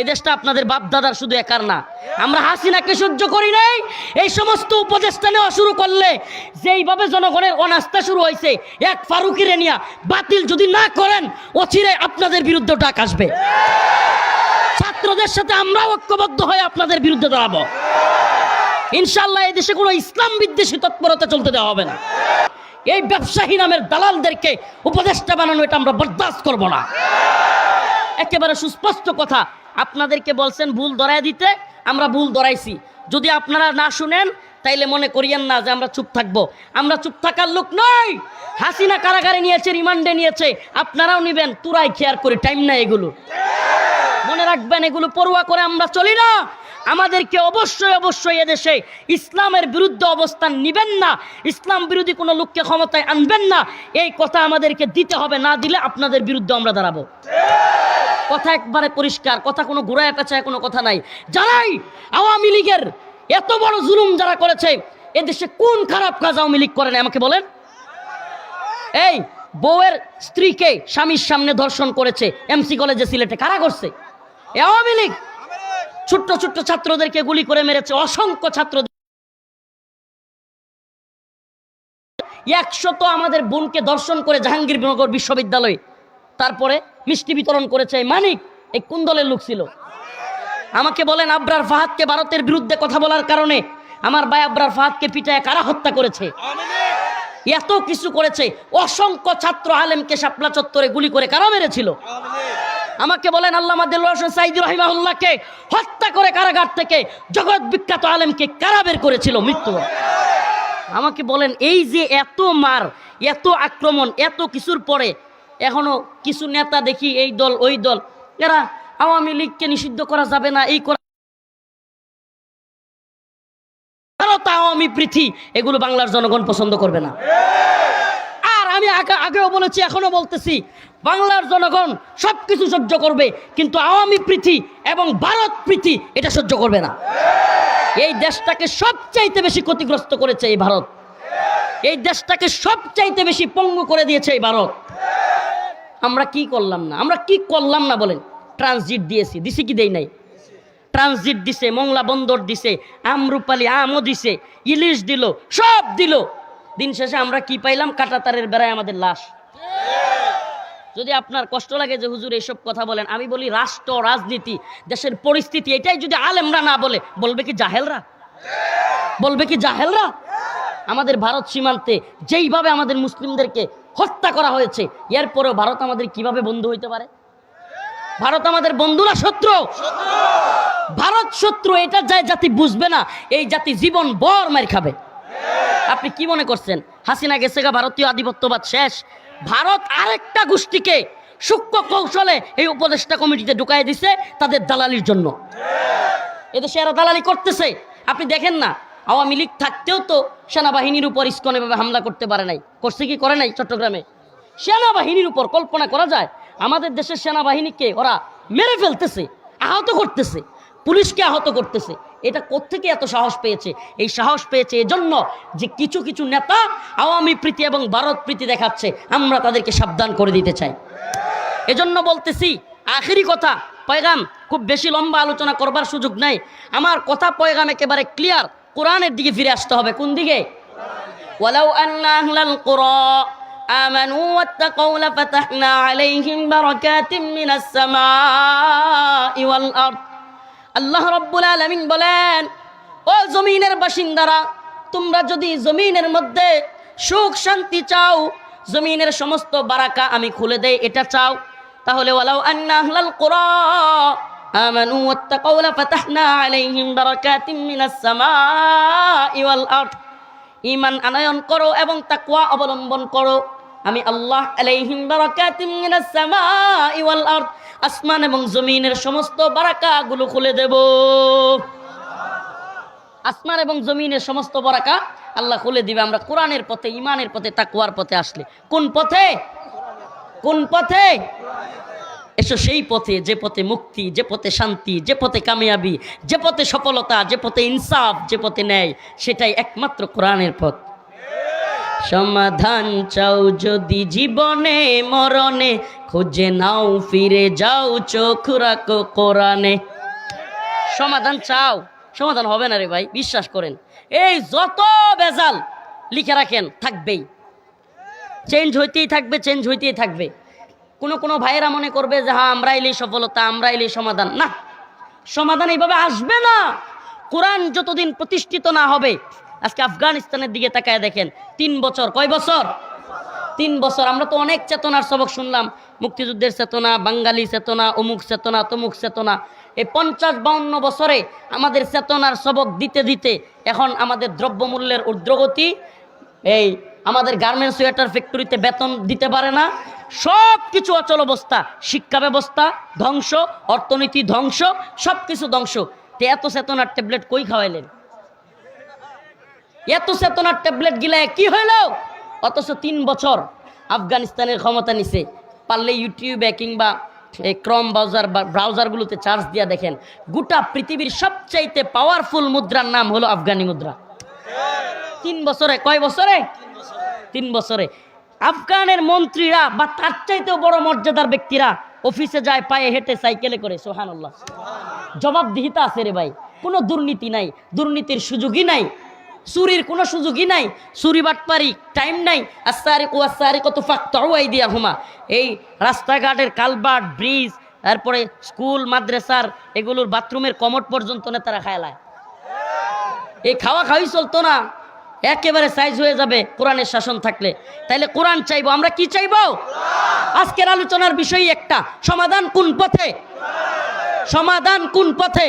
এ দেশটা আপনাদের বাপদাদার শুধু একার না। আমরা হাসিনাকে সহ্য করি নাই, এই সমস্ত উপদেষ্টা নেওয়া শুরু করলে যেইভাবে জনগণের অনাস্থা শুরু হয়েছে, এক ফারুকি রেনিয়া বাতিল যদি না করেন, অচিরে আপনাদের বিরুদ্ধে ডাক আসবে। ছাত্রদের সাথে আমরা ঐক্যবদ্ধ হয়ে আপনাদের বিরুদ্ধে দাঁড়াবো। ইনশাল্লাহ এই দেশে কোনো ইসলাম বিদ্বেষী তৎপরতা চলতে দেওয়া হবে না। এই ব্যবসায়ী নামের দালালদেরকে উপদেষ্টা বানানো এটা আমরা বরদাস্ত করব না। একেবারে সুস্পষ্ট কথা আপনাদেরকে বলছেন ভুল ধরায় দিতে, আমরা ভুল ধরাইছি। যদি আপনারা না শুনেন, তাইলে মনে করিয়েন না যে আমরা চুপ থাকব। আমরা চুপ থাকার লোক নই! হাসিনা কারাগারে নিয়েছে, রিমান্ডে নিয়েছে, আপনারাও নিবেন, তুরাই খেয়ার করে, টাইম না এগুলো। মনে রাখবেন, এগুলো পড়ুয়া করে আমরা চলি না। আমাদেরকে অবশ্যই অবশ্যই এদেশে ইসলামের বিরুদ্ধে অবস্থান নিবেন না। ইসলাম বিরোধী কোনো লোককে ক্ষমতায় আনবেন না। এই কথা আমাদেরকে দিতে হবে, না দিলে আপনাদের বিরুদ্ধে আমরা দাঁড়াবো। কথা একবারে পরিষ্কার, কথা কোনো ঘোরায় পেঁচায় কোনো কথা নাই। জানাই আওয়ামী লীগের এত বড় জুলুম যারা করেছে, এদেশে কোন খারাপ কাজ আওয়ামী লীগ করে না আমাকে বলেন? এই বউয়ের স্ত্রীকে স্বামীর সামনে ধর্ষণ করেছে এমসি কলেজে, সিলেটে, কারা করছে? এ আওয়ামী লীগ। ছোট্ট ছোট্ট ছাত্রদেরকে গুলি করে মেরেছে, অসংখ্য ছাত্র একশত আমাদের বোনকে দর্শন করে জাহাঙ্গীরনগর বিশ্ববিদ্যালয়। তারপরে মিষ্টি বিতরণ করেছে মানিক, এই কোন দলের লোক ছিল? আমাকে বলেন আবরার ফাহাদকে ভারতের বিরুদ্ধে কথা বলার কারণে আমার ভাই আবরার ফাহাদকে পিটায় কারা হত্যা করেছে? এত কিছু করেছে, অসংখ্য ছাত্র আলেমকে শাপলা চত্বরে গুলি করে কারা মেরেছিল? আমাকে বলেন রহিমাহুল্লাহকে হত্যা করে কারাগার থেকে জগৎ বিখ্যাত আলেমকে কারা বের করেছিল মৃত্যু আমাকে বলেন এই যে এত মার, এত আক্রমণ, এত কিছুর পরে এখনও কিছু নেতা দেখি এই দল, ওই দল। এরা আওয়ামী লীগকে নিষিদ্ধ করা যাবে না, এই করা ভারত আওয়ামী পৃথি, এগুলো বাংলার জনগণ পছন্দ করবে না। আর আমি আগেও বলেছি এখনও বলতেছি, বাংলার জনগণ সব কিছু সহ্য করবে, কিন্তু আওয়ামী প্রীতি এবং ভারত প্রীতি এটা সহ্য করবে না। এই দেশটাকে সবচাইতে বেশি ক্ষতিগ্রস্ত করেছে এই ভারত। এই দেশটাকে সবচাইতে বেশি পঙ্গু করে দিয়েছে এই ভারত। আমরা কি করলাম না? আমরা কি করলাম না বলেন? ট্রানজিট দিয়েছি। দিছি কি দেই নাই? ট্রানজিট দিছে, মংলা বন্দর দিছে আমরুপালি আমও দিছে, ইলিশ দিল, সব দিল। দিন শেষে আমরা কি পাইলাম? কাটাতারের বেড়ায় আমাদের লাশ। যদি আপনার কষ্ট লাগে যে হুজুর এইসব কথা বলেন, আমি বলি রাষ্ট্র, রাজনীতি, দেশের পরিস্থিতি, এটাই যদি আলেমরা না বলে, বলবে কি জাহেলরা? বলবে কি জাহেলরা? আমাদের ভারত সীমান্তে যেইভাবে আমাদের মুসলিমদেরকে হত্যা করা হয়েছে। এরপরেও ভারত আমাদের কীভাবে বন্ধু হইতে পারে? ভারত আমাদের বন্ধু না শত্রু? ভারত শত্রু, এটা যায় জাতি বুঝবে না, এই জাতি জীবন বর মার খাবে। আপনি কি মনে করছেন? হাসিনা গেছে গা, ভারতীয় আধিপত্যবাদ শেষ। ভারত আরেকটা গোষ্ঠীকে সূক্ষ্ম কৌশলে এই উপদেষ্টা কমিটিতে ঢুকাই দিছে তাদের দালালির জন্য। এদেশে এরা দালালি করতেছে। আপনি দেখেন না আওয়ামী লীগ থাকতেও তো সেনাবাহিনীর উপর ইস্কন এভাবে হামলা করতে পারে নাই। করছে কি করে নাই চট্টগ্রামে? সেনাবাহিনীর উপর কল্পনা করা যায়, আমাদের দেশের সেনাবাহিনীকে ওরা মেরে ফেলতেছে, আহত করতেছে, পুলিশকে আহত করতেছে। এটা কোত্থেকে এত সাহস পেয়েছে? এই সাহস পেয়েছে এজন্য যে কিছু কিছু নেতা আওয়ামী প্রীতি এবং ভারত প্রীতি দেখাচ্ছে, আমরা তাদেরকে সাবধান করে দিতে চাই। এজন্য বলতেছি, আখেরি কথা, পয়গাম, খুব বেশি লম্বা আলোচনা করবার সুযোগ নাই। আমার কথা পয়গাম একেবারে ক্লিয়ার কোরআনের দিকে ফিরে আসতে হবে, কোন দিকে? ওয়ালাউ আন্না আহলাল কুরা আমানু ওয়াত্তাকাউ লাফাতাহনা আলাইহিম বারাকাতিম মিনাস সামাই ওয়াল আরদ। আল্লাহ রাব্বুল আলামিন বলেন, ও জমিনের বাসিন্দারা, তোমরা যদি জমিনের মধ্যে সুখ শান্তি চাও, জমিনের সমস্ত বারাকা আমি খুলে দেই, এটা চাও, তাহলে ওয়ালাউ আন্না আহলাল ওয়াত্তাকাউ লাফাতাহনা আলাইহিম বারাকাতিম মিনাস সামাই ওয়াল আরদ। ঈমান আনয়ন করো এবং তাকওয়া অবলম্বন করো। আমি আল্লাহ আলাইহিম বারাকাতিম মিনাস সামাই ওয়াল আরদ। আসমান এবং জমিনের সমস্ত বারাকাগুলো খুলে দেব। আসমান এবং জমিনের সমস্ত বারাকা আল্লাহ খুলে দিবে। আমরা কোরআনের পথে ইমানের পথে, তাকওয়ার পথে আসলে। কোন পথে? কোন পথে? এসো সেই পথে, যে পথে মুক্তি, যে পথে শান্তি, যে পথে কামিয়াবি, যে পথে সফলতা, যে পথে ইনসাফ, যে পথে ন্যায়, সেটাই একমাত্র কোরআনের পথ। সমাধান চাও যদি জীবনে, মরণে, খুঁজে নাও, ফিরে যাও, চোখ রাখো কোরআনে। সমাধান চাও, সমাধান হবে না রে ভাই, বিশ্বাস করেন। এই যত বেজাল লিখে রাখেন, থাকবেই। চেঞ্জ হইতেই থাকবে চেঞ্জ হইতেই থাকবে। কোনো কোনো ভাইয়েরা মনে করবে যে হ্যাঁ আমরা এলেই সফলতা আমরা এলেই সমাধান। না, সমাধান এইভাবে আসবে না। কোরআন যতদিন প্রতিষ্ঠিত না হবে, আজকে আফগানিস্তানের দিকে তাকায় দেখেন, তিন বছর, কয় বছর? তিন বছর। আমরা তো অনেক চেতনার সবক শুনলাম, মুক্তিযুদ্ধের চেতনা, বাঙালি চেতনা, অমুক চেতনা, তমুক চেতনা। এই পঞ্চাশ বাউন্ন বছরে আমাদের চেতনার সবক দিতে দিতে এখন আমাদের দ্রব্যমূল্যের ঊর্ধ্বগতি, এই আমাদের গার্মেন্টস সোয়েটার ফ্যাক্টরিতে বেতন দিতে পারে না। সব কিছু অচল অবস্থা, শিক্ষা ব্যবস্থা ধ্বংস, অর্থনীতি ধ্বংস সব কিছু ধ্বংস এত চেতনার ট্যাবলেট কই খাওয়াইলেন? এত চেতনার ট্যাবলেট গিলায় কি হইল? অথচ তিন বছর আফগানিস্তানের ক্ষমতা নিছে। পারলে ইউটিউবে কিংবা এই ক্রম ব্রাউজার বা ব্রাউজারগুলোতে চার্জ দিয়া দেখেন। গোটা পৃথিবীর সবচাইতে পাওয়ারফুল মুদ্রার নাম হলো আফগানি মুদ্রা। তিন বছরে, কয় বছরে? তিন বছরে। আফগানের মন্ত্রীরা বা তার চাইতেও বড় মর্যাদার ব্যক্তিরা অফিসে যায়, পায়ে হেঁটে সাইকেলে করে সোহানুল্লাহ জবাবদিহিতা আছে রে ভাই। কোনো দুর্নীতি নাই, দুর্নীতির সুযোগই নাই, চুরির কোনো সুযোগই নাই, চুরি বাটপারি টাইম নাই আসারি ও আসারি কত ফাঁক দিয়া হুমা এই রাস্তাঘাটের কালবার্ট, ব্রিজ, তারপরে স্কুল, মাদ্রাসার এগুলোর বাথরুমের কমট পর্যন্ত নেতারা খায়লায় এই খাওয়া খাওয়াই চলতো না। একেবারে সাইজ হয়ে যাবে কোরআনের শাসন থাকলে। তাইলে কোরআন চাইব, আমরা কি চাইব? আজকের আলোচনার বিষয় একটা, সমাধান কোন পথে? সমাধান কোন পথে?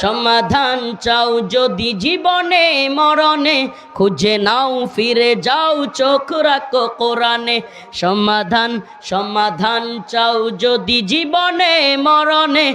সমাধান চাও যদি জীবনে, মরণে, খুঁজে নাও, ফিরে যাও, চোখ রাখো কোরআনে। সমাধান সমাধান চাও যদি জীবনে, মরণে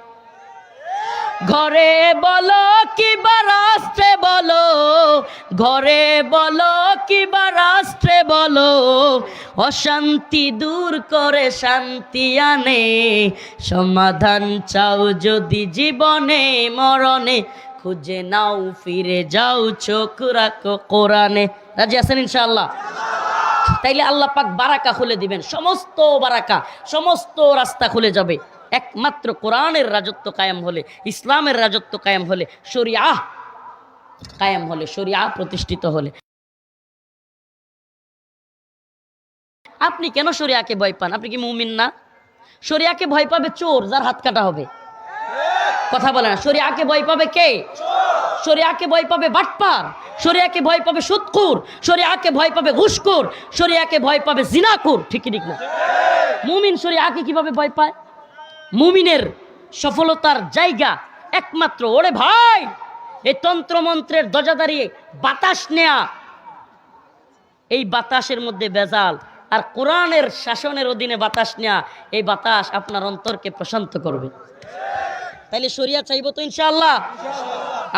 ঘরে বলো কি কিবা রাষ্ট্রে বলো, ঘরে বলো কি কিবা রাষ্ট্রে বলো, অশান্তি দূর করে শান্তি আনে, সমাধান চাও যদি জীবনে, মরণে, খুঁজে নাও, ফিরে যাও, চোখ রাখো কোরআনে। রাজি আছেন ইনশাআল্লাহ? তাইলে আল্লাহ পাক বারাকা খুলে দিবেন, সমস্ত বারাকা, সমস্ত রাস্তা খুলে যাবে। একমাত্র কোরআনের রাজত্ব কায়েম হলে, ইসলামের রাজত্ব কায়েম হলে, শরিয়া কায়েম হলে, শরিয়া প্রতিষ্ঠিত হলে। আপনি কেন শরিয়াকে ভয় পান? আপনি কি মুমিন না? শরিয়াকে ভয় পাবে চোর যার হাত কাটা হবে। কথা বলে না, শরিয়াকে ভয় পাবে কে? শরিয়াকে ভয় পাবে বাটপার, শরিয়াকে ভয় পাবে সুৎকুর শরিয়াকে ভয় পাবে ঘুষকুর শরিয়াকে ভয় পাবে জিনাকুর ঠিক ঠিক না। মুমিন শরিয়াকে কীভাবে ভয় পায়? মুমিনের সফলতার জায়গা একমাত্র। ওরে ভাই, এই তন্ত্রমন্ত্রের দজা দাঁড়িয়ে বাতাস নেয়া। এই বাতাসের মধ্যে বেজাল আর কোরআনের শাসনের অধীনে বাতাস নেয়া, এই বাতাস আপনার অন্তরকে প্রশান্ত করবে। তাইলে শরিয়া চাইব তো ইনশাআল্লাহ।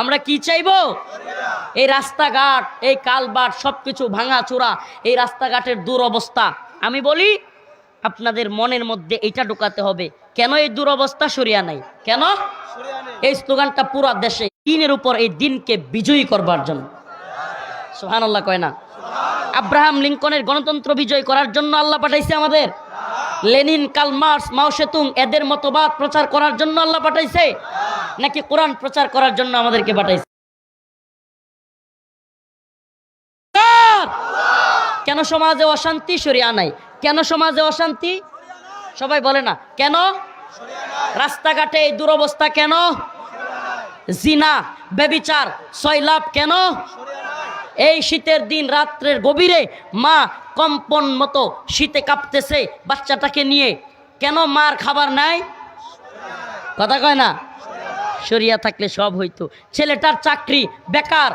আমরা কি চাইব? এই রাস্তাঘাট, এই কালবাট সব কিছু ভাঙা চোরা এই রাস্তাঘাটের দুরবস্থা। আমি বলি আপনাদের মনের মধ্যে এইটা ঢোকাতে হবে। কেন এই দুরবস্থা? সরিয়া নাই। কেন? এই স্লোগানটা পুরো দেশে দিনের উপর এই দিনকে বিজয়ী করবার জন্য। সোহান আল্লাহ কয় না? আব্রাহাম লিঙ্কনের গণতন্ত্র বিজয় করার জন্য আল্লাহ পাঠাইছে আমাদের। লেনিন কাল মার্স মাও সেতুং এদের মতবাদ প্রচার করার জন্য আল্লাহ পাঠাইছে। নাকি কোরআন প্রচার করার জন্য আমাদেরকে পাঠাইছে? কেন সমাজে অশান্তি? সরিয়া নাই। কেন সমাজে অশান্তি? সবাই বলে না। কেন? রাস্তাঘাটে এই দুরবস্থা কেন? জিনা বেবিচার সয়লাভ কেন? এই শীতের দিন রাত্রের গভীরে মা কম্পন মতো শীতে কাঁপতেছে বাচ্চাটাকে নিয়ে। কেন মার খাবার নাই? কথা কয় না? সরিয়া থাকলে সব হইতো। ছেলেটার চাকরি বেকার,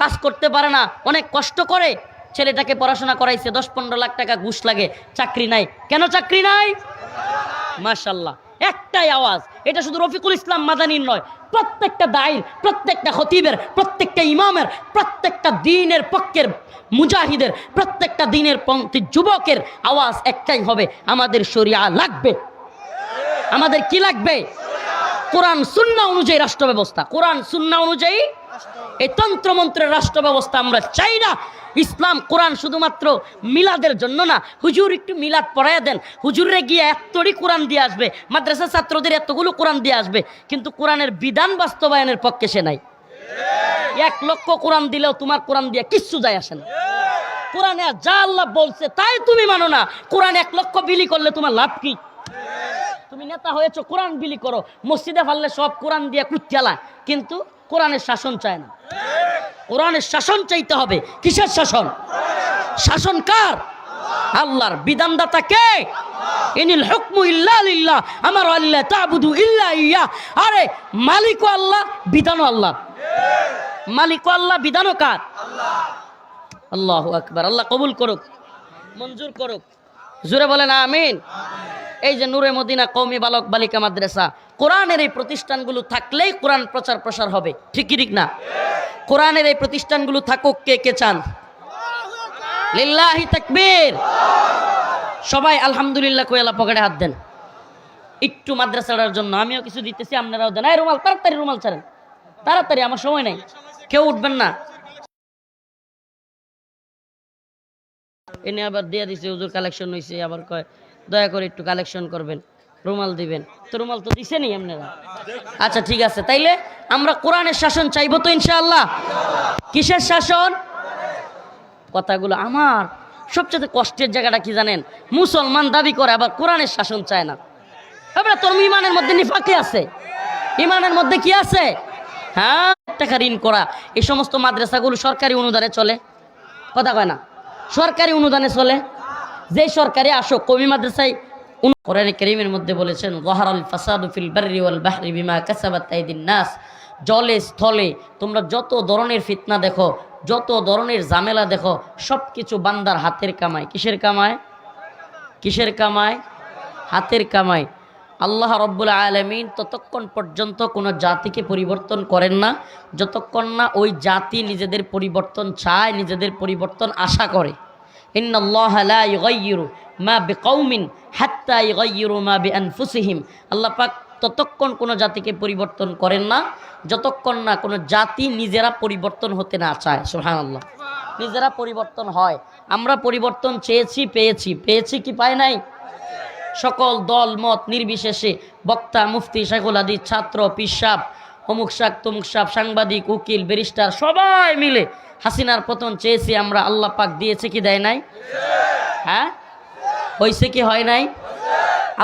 কাজ করতে পারে না, অনেক কষ্ট করে। ছেলেটাকে পড়াশোনা করাইছে, দশ পনেরো লাখ টাকা ঘুষ লাগে, চাকরি নাই। কেন চাকরি নাই? মাশাল্লাহ একটাই আওয়াজ, এটা শুধু রফিকুল ইসলাম মাদানির নয়, প্রত্যেকটা দায়ের, প্রত্যেকটা খতিবের, প্রত্যেকটা ইমামের, প্রত্যেকটা দিনের পক্ষের মুজাহিদের, প্রত্যেকটা দিনের পন্থী যুবকের আওয়াজ একটাই হবে, আমাদের শরিয়া লাগবে। আমাদের কি লাগবে? কোরআন, সুন্না অনুযায়ী রাষ্ট্র ব্যবস্থা কোরআন, সুন্না অনুযায়ী এই তন্ত্রমন্ত্রের রাষ্ট্র ব্যবস্থা আমরা চাই না। ইসলাম, কোরআন শুধুমাত্র মিলাদের জন্য না। হুজুর, একটু মিলাদ পড়াইয়া দেন। হুজুরে গিয়ে এতটি কোরআন দিয়ে আসবে। মাদ্রাসা ছাত্রদের এতগুলো কোরআন দিয়ে আসবে। কিন্তু কোরআনের বিধান বাস্তবায়নের পক্ষে সে নাই। এক লক্ষ কোরআন দিলেও তোমার কোরআন দিয়ে কিচ্ছু যায় আসে না। কোরআনে যা আল্লাহ বলছে, তাই তুমি মানো না। কোরআন এক লক্ষ বিলি করলে তোমার লাভ কি? তুমি নেতা হয়েছো, কোরআন বিলি করো। মসজিদে ফাললে সব কোরআন দিয়ে কুচ্চালা কিন্তু কোরআনের শাসন চায় না। কোরআনের শাসন চাইতে হবে। কিসের শাসন? শাসন কার? আল্লাহর বিধানদাতা কে? ইনিল হুকমু ইল্লা লিল্লাহ। আমার আল্লাহ তাবুদু ইল্লা ইয়া। আরে মালিক আল্লাহ, বিধানও আল্লাহ। মালিক আল্লাহ, বিধানও কার? আল্লাহ। আকবার। আল্লাহ কবুল করুক, মঞ্জুর করুক। জুড়ে বলেন, আমিন। এই যে নূরে মদিনা কৌমি বালক বালিকা মাদ্রাসা, কোরআনের এই প্রতিষ্ঠানগুলো থাকলেই কোরআন প্রচার প্রসার হবে। ঠিক কি ঠিক না? কোরআনের এই প্রতিষ্ঠানগুলো থাকুক, কে কে চান? সবাই আলহামদুলিল্লাহ কোয়েলা পকেটে হাত দেন। একটু মাদ্রাসাটার জন্য আমিও কিছু দিতেছি, আপনারাও দেন। এই রুমাল, তাড়াতাড়ি রুমাল ছাড়েন। তাড়াতাড়ি, আমার সময় নেই। কেউ উঠবেন না। এনে আবার দিয়ে দিছে, হুজুর কালেকশন হয়েছে আবার কয় দয়া করে একটু কালেকশন করবেন, রুমাল দিবেন। তো রুমাল তো দিছে নি আপনারা। আচ্ছা ঠিক আছে। তাইলে আমরা কোরআনের শাসন চাইব তো ইনশাআল্লাহ। কিসের শাসন? কথাগুলো আমার। সবচেয়ে কষ্টের জায়গাটা কি জানেন? মুসলমান দাবি করে, আবার কোরআনের শাসন চায় না। এবারে তোর ইমানের মধ্যে নিফাকি আছে। ইমানের মধ্যে কি আছে? হ্যাঁ টাকা ঋণ করা। এই সমস্ত মাদ্রাসাগুলো সরকারি অনুদানে চলে। কথা কয় না? সরকারি অনুদানে চলে। যে সরকারি আসো কমি মাদ্রাসায় কোরআনে করিমের মধ্যে বলেছেন গহারাল ফাসাদু ফিল বাররি ওয়াল বাহরি বিমা কাসাবাত আইদিন নাস। জলে, স্থলে, তোমরা যত ধরনের ফিতনা দেখো, যত ধরনের ঝামেলা দেখো সব কিছু বান্দার হাতের কামায় কিসের কামায় কিসের কামায় হাতের কামায় আল্লাহ রব্বুল আলমিন ততক্ষণ পর্যন্ত কোনো জাতিকে পরিবর্তন করেন না। যতক্ষণ না ওই জাতি নিজেদের পরিবর্তন চায়, নিজেদের পরিবর্তন আশা করে। ইন্নাল্লাহ লা ইউগাইয়িরু মা বিকাউমিন হাত্তা ইউগাইয়িরু মা বিআনফুসিহিম। আল্লাহ পাক ততক্ষণ কোনো জাতিকে পরিবর্তন করেন না, যতক্ষণ না কোনো জাতি নিজেরা পরিবর্তন হতে না চায়। সুবহানাল্লাহ। নিজেরা পরিবর্তন হয়। আমরা পরিবর্তন চেয়েছি, পেয়েছি। পেয়েছি কি পাই নাই? সকল দল, মত নির্বিশেষে বক্তা, মুফতি, শেখুল হাদিস, ছাত্র, পিসাব অমুক শাক, তমুক সাপ, সাংবাদিক, উকিল, ব্যারিস্টার, সবাই মিলে হাসিনার পতন চেয়েছি আমরা, আল্লাহ পাক দিয়েছে কি দেয় নাই? হ্যাঁ? হয়েছে কি হয় নাই?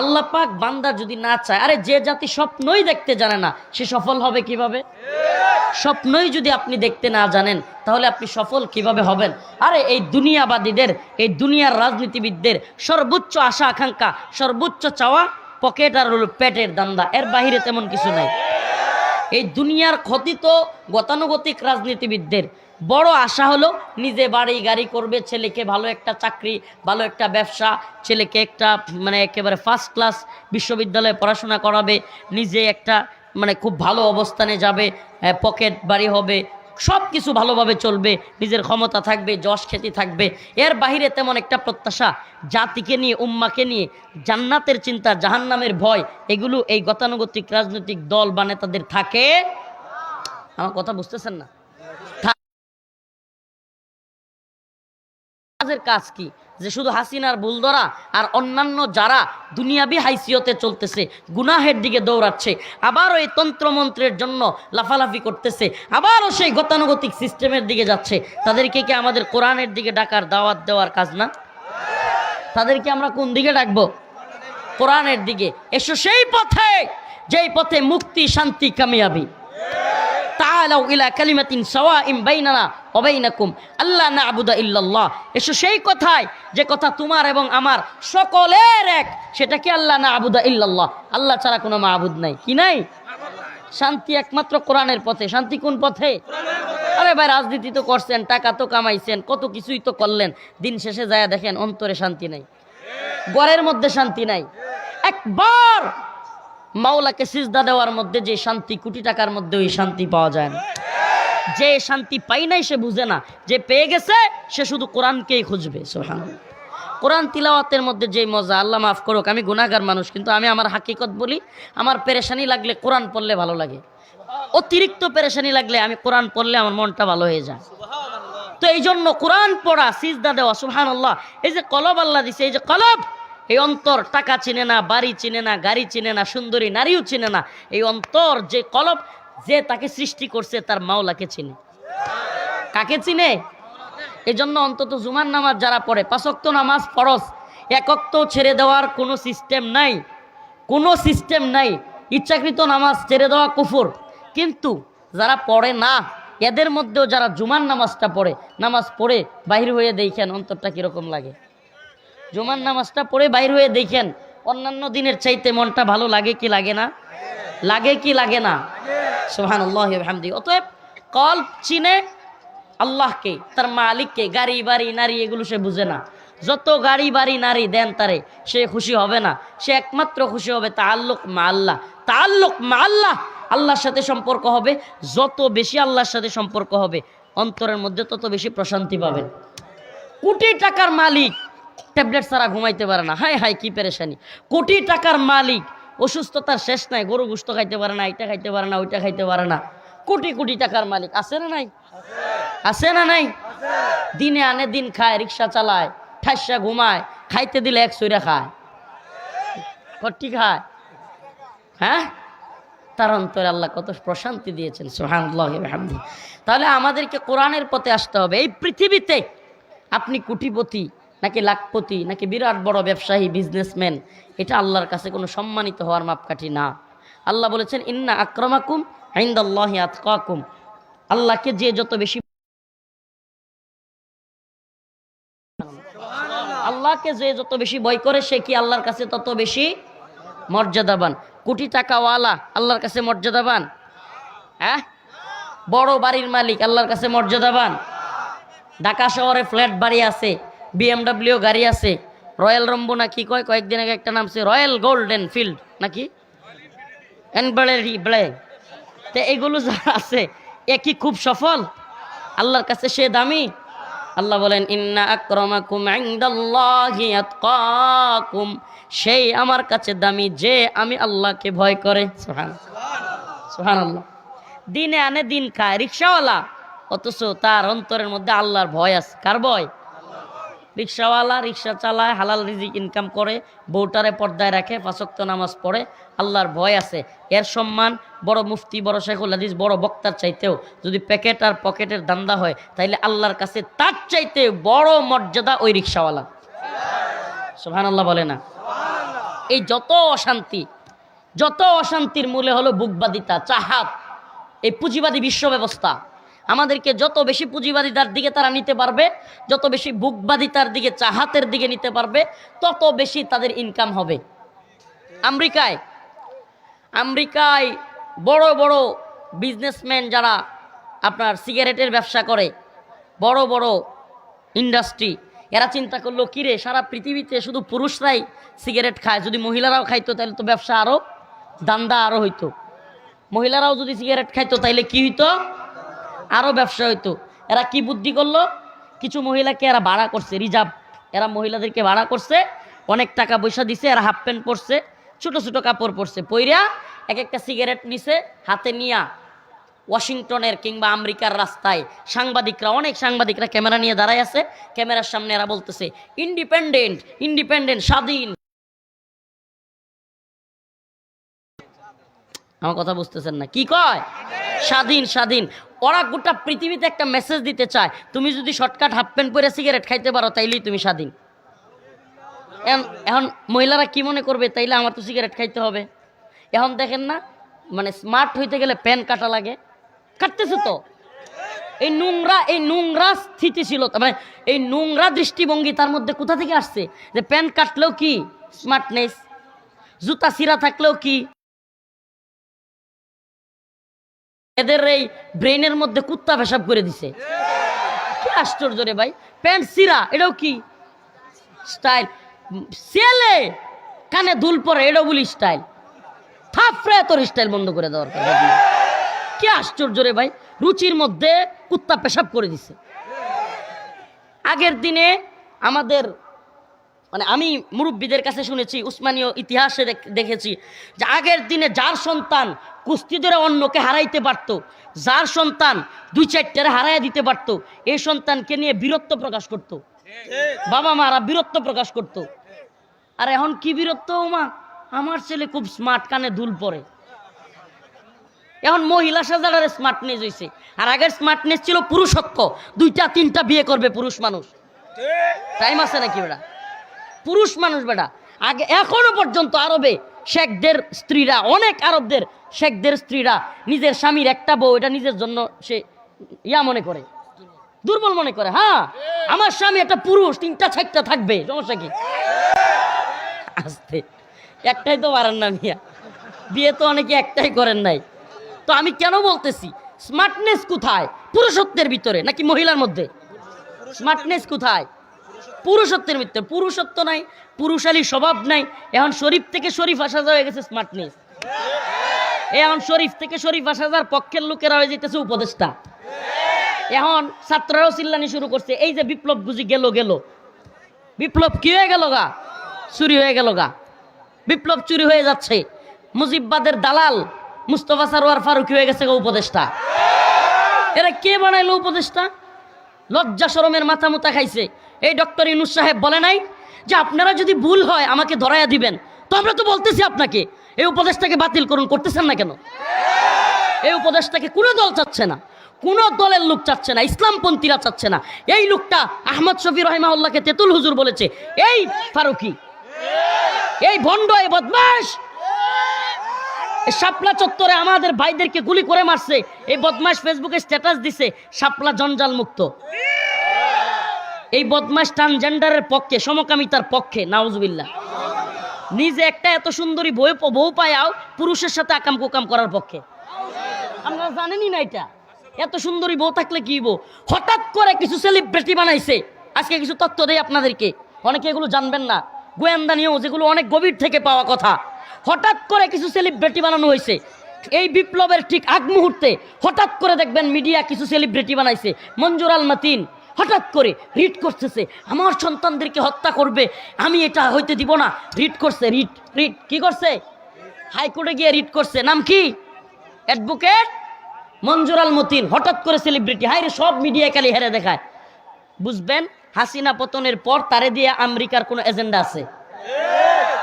আল্লাহ পাক বান্দা যদি না চায়, আরে যে জাতি স্বপ্নই দেখতে জানে না, সে সফল হবে কীভাবে? স্বপ্নই যদি আপনি দেখতে না জানেন, তাহলে আপনি সফল কীভাবে হবেন? আরে এই দুনিয়াবাদীদের, এই দুনিয়ার রাজনীতিবিদদের সর্বোচ্চ আশা আকাঙ্ক্ষা সর্বোচ্চ চাওয়া পকেট আর পেটের দান্দা, এর বাহিরে তেমন কিছু নাই। এই দুনিয়ার ক্ষতি তো গতানুগতিক রাজনীতিবিদদের। বড় আশা হলো নিজে বাড়ি গাড়ি করবে, ছেলেকে ভালো একটা চাকরি, ভালো একটা ব্যবসা, ছেলেকে একটা মানে একেবারে ফার্স্ট ক্লাস বিশ্ববিদ্যালয়ে পড়াশোনা করাবে, নিজে একটা মানে খুব ভালো অবস্থানে যাবে পকেট বাড়ি হবে সব কিছু ভালোভাবে চলবে, নিজের ক্ষমতা থাকবে, যশ খ্যাতি থাকবে। এর বাহিরে তেমন একটা প্রত্যাশা জাতিকে নিয়ে, উম্মাকে নিয়ে, জান্নাতের চিন্তা, জাহান্নামের ভয়, এগুলো এই গতানুগতিক রাজনৈতিক দল বা নেতাদের থাকে। আমার কথা বুঝতেছেন না? কাজ কি? যে শুধু হাসিনার ভুল ধরা আর অন্যান্য যারা দুনিয়াবি হাইসিয়তে চলতেছে, গুনাহের দিকে দৌড়াচ্ছে, আবারও এই তন্ত্রমন্ত্রের জন্য লাফালাফি করতেছে, আবারও সেই গতানুগতিক সিস্টেমের দিকে যাচ্ছে, তাদেরকে কি আমাদের কোরআনের দিকে ডাকার দাওয়াত দেওয়ার কাজ না? তাদেরকে আমরা কোন দিকে ডাকবো? কোরআনের দিকে। এসো সেই পথে, যেই পথে মুক্তি শান্তি কামিয়াবি। তাআলাউ ইলা কালিমাতিন সাওয়াইম বাইনানা ওয়া বাইনাকুম। আল্লা না'বুদা ইল্লাল্লাহ। এসো সেই কথায়, যে কথা তোমার এবং আমার সকলের এক, সেটা কি আল্লাহ না'বুদা ইল্লাল্লাহ? আল্লাহ ছাড়া কোনো মাবুদ নাই। কি নাই? শান্তি একমাত্র কোরআনের পথে। শান্তি কোন পথে? আরে ভাই, রাজনীতি তো করছেন, টাকা তো কামাইছেন, কত কিছুই তো করলেন। দিন শেষে যায় দেখেন, অন্তরে শান্তি নাই। গড়ের মধ্যে শান্তি নাই। একবার মাওলাকে সিজদা দেওয়ার মধ্যে যে শান্তি কোটি টাকার মধ্যে ওই শান্তি পাওয়া যায় না। যে শান্তি পাই নাই সে বুঝে না। যে পেয়ে গেছে সে শুধু কোরআনকেই খুঁজবে সোহান কোরআন তিলাওয়াতের মধ্যে যে মজা আল্লাহ মাফ করুক আমি গুনাহগার মানুষ কিন্তু আমি আমার হাকিকত বলি আমার পেরেশানি লাগলে কোরআন পড়লে ভালো লাগে। অতিরিক্ত পেরেশানি লাগলে আমি কোরআন পড়লে আমার মনটা ভালো হয়ে যায়। তো এই জন্য কোরআন পড়া সিজদা দেওয়া সুহান আল্লাহ এই যে কলব আল্লাহ দিছে এই যে কলব এই অন্তর টাকা চিনে না, বাড়ি চিনে না, গাড়ি চিনে না, সুন্দরী নারীও চিনে না, এই অন্তর, যে কলব যে তাকে সৃষ্টি করছে, তার মাওলাকে চিনে। কাকে চিনে? এই জন্য অন্তত জুমার নামাজ যারা পড়ে পাঁচক্ত নামাজ ফরজ একক্ত ছেড়ে দেওয়ার কোনো সিস্টেম নাই, কোনো সিস্টেম নাই। ইচ্ছাকৃত নামাজ ছেড়ে দেওয়া কুফুর। কিন্তু যারা পড়ে না, এদের মধ্যেও যারা জুমার নামাজটা পড়ে, নামাজ পড়ে, বাহির হয়ে দেখেন অন্তরটা কীরকম লাগে। জুমার নামাজটা পড়ে বাইর হয়ে দেখেন, অন্যান্য দিনের চাইতে মনটা ভালো লাগে কি লাগে না? লাগে কি লাগে না? সোহান অতএব কল চিনে আল্লাহকে, তার মালিককে, গাড়ি, বাড়ি, নারী এগুলো সে বুঝে না। যত গাড়ি, বাড়ি, নারী দেন তারে, সে খুশি হবে না। সে একমাত্র খুশি হবে তাল্লুক মা আল্লাহ। তাল্লুক মা আল্লাহ আল্লাহর সাথে সম্পর্ক হবে, যত বেশি আল্লাহর সাথে সম্পর্ক হবে, অন্তরের মধ্যে তত বেশি প্রশান্তি পাবেন। কোটি টাকার মালিক ট্যাবলেট ছাড়া ঘুমাইতে পারে না। হাই হাই কি পেরেশানি। কোটি টাকার মালিক, অসুস্থতার শেষ নাই গরু গুস্ত খাইতে পারে না এটা খাইতে পারে না, ওইটা খাইতে পারে না। কোটি কোটি টাকার মালিক, আছে না নাই? আছে না নাই? দিনে আনে, দিন খায়, রিক্সা চালায় ঠাসা ঘুমায়, খাইতে দিলে এক সইরা খায়। কটি খায়। হ্যাঁ? তার অন্তরে আল্লাহ কত প্রশান্তি দিয়েছেন সোহানুল্লাহামদি তাহলে আমাদেরকে কোরআনের পথে আসতে হবে। এই পৃথিবীতে আপনি কোটিপতি নাকি লাখপতি, নাকি বিরাট বড় ব্যবসায়ী বিজনেসম্যান এটা আল্লাহর কাছে কোনো সম্মানিত হওয়ার মাপকাঠি না। আল্লাহ বলেছেন, ইন্না আক্রমাকুম আইন্দাল্লাহি আতকাকুম। আল্লাহকে যে যত বেশি আল্লাহকে যে যত বেশি ভয় করে, সে কি আল্লাহর কাছে তত বেশি মর্যাদাবান? কোটি টাকাওয়ালা আল্লাহর কাছে মর্যাদাবান? হ্যাঁ? বড় বাড়ির মালিক আল্লাহর কাছে মর্যাদাবান? ঢাকা শহরে ফ্ল্যাট বাড়ি আছে বিএমডাব্লিউ গাড়ি আছে রয়্যাল রম্বু না কি কয়? কয়েকদিন আগে একটা নাম আছে রয়্যাল গোল্ডেন ফিল্ড নাকি ব্লে তো এগুলো যারা আছে, এ কি খুব সফল? আল্লাহর কাছে সে দামি? আল্লাহ বলেন, ইন্না আক্রমাকুম ইনদাল্লাহি আতকাকুম। সেই আমার কাছে দামি যে আমি আল্লাহকে ভয় করে। সুবহান সুবহানাল্লাহ। দিনে আনে দিন খায়, রিক্সাওয়ালা। অথচ তার অন্তরের মধ্যে আল্লাহর ভয় আছে। কার ভয়? রিক্সাওয়ালা রিক্সা চালায়, হালাল রিজিক ইনকাম করে, বউটারে পর্দায় রাখে পাঁচক্ত নামাজ পড়ে, আল্লাহর ভয় আছে। এর সম্মান বড় মুফতি, বড় শেখুল হাদিস, বড় বক্তার চাইতেও। যদি প্যাকেট আর পকেটের দান্দা হয়, তাইলে আল্লাহর কাছে তার চাইতে বড় মর্যাদা ওই রিক্সাওয়ালা সোহান আল্লাহ বলে না। এই যত অশান্তি, যত অশান্তির মূলে হলো বুকবাদিতা, চাহাত, এই পুঁজিবাদী বিশ্ব ব্যবস্থা। আমাদেরকে যত বেশি পুঁজিবাদিতার দিকে তারা নিতে পারবে, যত বেশি বুকবাদিতার দিকে চাহাতের দিকে নিতে পারবে, তত বেশি তাদের ইনকাম হবে। আমেরিকায় আমেরিকায় বড় বড় বিজনেসম্যান যারা আপনার সিগারেটের ব্যবসা করে, বড় বড় ইন্ডাস্ট্রি এরা চিন্তা করল কিরে সারা পৃথিবীতে শুধু পুরুষরাই সিগারেট খায়, যদি মহিলারাও খাইতো তাহলে তো ব্যবসা আরও দান্দা আরও হইতো। মহিলারাও যদি সিগারেট খাইতো তাইলে কি হইতো? আরও ব্যবসা হইতো। এরা কি বুদ্ধি করল? কিছু মহিলাকে এরা ভাড়া করছে, রিজার্ভ। এরা মহিলাদেরকে ভাড়া করছে, অনেক টাকা পয়সা দিছে, এরা হাফ প্যান্ট পরছে, ছোট ছোট কাপড় পরছে। পইরা এক একটা সিগারেট নিছে, হাতে নিয়া ওয়াশিংটনের কিংবা আমেরিকার রাস্তায় সাংবাদিকরা, অনেক সাংবাদিকরা ক্যামেরা নিয়ে দাঁড়ায় আছে। ক্যামেরার সামনে এরা বলতেছে, ইন্ডিপেন্ডেন্ট ইন্ডিপেন্ডেন্ট, স্বাধীন। আমার কথা বুঝতেছেন না। কি কয়? স্বাধীন স্বাধীন। ওরা গোটা পৃথিবীতে একটা মেসেজ দিতে চায়, তুমি যদি শর্টকাট হাফ প্যান্ট পরে সিগারেট খাইতে পারো, তাইলেই তুমি স্বাধীন। এখন মহিলারা কি মনে করবে? তাইলে আমার তো সিগারেট খাইতে হবে। এখন দেখেন না মানে স্মার্ট হইতে গেলে প্যান কাটা লাগে। কাটতেছে তো? এই নোংরা এই নোংরা স্থিতিশীলতা মানে এই নোংরা দৃষ্টিভঙ্গি তার মধ্যে কোথা থেকে আসছে? যে প্যান কাটলেও কি স্মার্টনেস জুতা, সিরা থাকলেও কি? এদের এই ব্রেনের মধ্যে কুত্তা পেশাব করে দিছে। কি আশ্চর্য রে ভাই। প্যান্ট সিরা এটাও কি? স্টাইল। ছেলে, কানে দুল পরে, এটাও বলি স্টাইল। থাপড়ে তোর স্টাইল বন্ধ করে দেওয়ার কথা কি আশ্চর্য রে ভাই। রুচির মধ্যে কুত্তা পেশাব করে দিছে। আগের দিনে আমাদের মানে আমি মুরব্বীদের কাছে শুনেছি উসমানীয় ইতিহাসে দেখেছি যে আগের দিনে যার সন্তান কুস্তি ধরে অন্যকে হারাইতে পারত যার সন্তান দুই চারটারে হারাইয়া দিতে পারত এই সন্তানকে নিয়ে বীরত্ব প্রকাশ করত। বাবা মারা বীরত্ব প্রকাশ করত। আর এখন কি বীরত্ব মা আমার ছেলে খুব স্মার্ট কানে দুল পরে। এখন মহিলা সাজারের স্মার্টনেস হয়েছে আর আগের স্মার্টনেস ছিল পুরুষত্ব দুইটা তিনটা বিয়ে করবে পুরুষ মানুষ। টাইম আছে নাকি বেটা পুরুষ মানুষ বেটা। আগে এখনও পর্যন্ত আরবে শেখদের স্ত্রীরা অনেক আরবদের শেখদের স্ত্রীরা নিজের স্বামীর একটা বউ এটা নিজের জন্য সে ইয়া মনে করে। দুর্বল মনে করে হ্যাঁ? আমার স্বামী একটা পুরুষ তিনটা চারটা থাকবে সমস্যা কি? আসতে। একটাই তো পারেন না মিয়া। বিয়ে তো অনেকে একটাই করেন নাই। তো আমি কেন বলতেছি স্মার্টনেস কোথায়? পুরুষত্বের ভিতরে নাকি মহিলার মধ্যে? স্মার্টনেস কোথায়? পুরুষত্বের ভিতরে পুরুষত্ব নাই, পুরুষালী স্বভাব নাই। এখন শরীফ থেকে শরীফ আসা যাওয়া গেছে স্মার্টনেস এখন শরীফ থেকে শরীফ আসা যাওয়ার পক্ষের লোকেরা হয়ে যেতেছে উপদেষ্টা। এখন ছাত্ররাও চিল্লানি শুরু করছে, এই যে বিপ্লব গুজি গেল গেল। বিপ্লব কি হয়ে গেল গা? চুরি হয়ে গেল গা। বিপ্লব চুরি হয়ে যাচ্ছে। মুজিববাদের দালাল মুস্তফা সারোয়ার ফারুকি হয়ে গেছে গো উপদেষ্টা। এরা কে বানাইলো উপদেষ্টা? লজ্জা শরমের মাথা মুতা খাইছে। এই ডক্টর ইনুস সাহেব বলে নাই যে আপনারা যদি ভুল হয় আমাকে ধরাইয়া দিবেন। তো আমরা তো বলতেছি আপনাকে, এই উপদেশটাকে বাতিল করুন, করতেছেন না কেন? এই উপদেশটাকে কোনো দল চাচ্ছে না, কোনো দলের লোক চাচ্ছে না, ইসলামপন্থীরা চাচ্ছে না। এই লোকটা আহমদ শফি রহিমাউল্লাহকে তেতুল হুজুর বলেছে। এই ফারুকি, এই ভণ্ড, এই বদমাস শাপলা চত্বরে আমাদের ভাইদেরকে গুলি করে মারছে। এই বদমাস ফেসবুকে স্ট্যাটাস দিছে, শাপলা জঞ্জাল মুক্ত এই বদমাস ট্রানজেন্ডারের পক্ষে, সমকামিতার পক্ষে নাউজবিল্লা নিজে একটা এত সুন্দরী বউ বউ পায়াও পুরুষের সাথে আকাম কুকাম করার পক্ষে। আপনারা জানেনই না এটা। এত সুন্দরী বউ থাকলে কি বউ হঠাৎ করে কিছু সেলিব্রিটি বানাইছে। আজকে কিছু তথ্য দেই আপনাদেরকে। অনেকে এগুলো জানবেন না। গোয়েন্দা নিয়েও যেগুলো অনেক গভীর থেকে পাওয়া কথা। হঠাৎ করে কিছু সেলিব্রিটি বানানো হয়েছে। এই বিপ্লবের ঠিক আগ মুহূর্তে হঠাৎ করে দেখবেন মিডিয়া কিছু সেলিব্রিটি বানাইছে। মঞ্জুর আল মাতিন হঠাৎ করে রিট করতেছে। আমার সন্তানদেরকে হত্যা করবে। আমি এটা হইতে দিব না। রিট করছে, রিট রিট। কি করছে? হাইকোর্টে গিয়ে রিট করছে। নাম কি? অ্যাডভোকেট মঞ্জুর আল মতিন। হঠাৎ করে সেলিব্রিটি হাই সব মিডিয়া খালি হেরে দেখায়। বুঝবেন, হাসিনা পতনের পর তারে দিয়ে আমেরিকার কোনো এজেন্ডা আছে।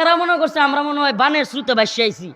এরা মনে করছে আমরা মনে হয় বানের শ্রুতে বাসি আইছি।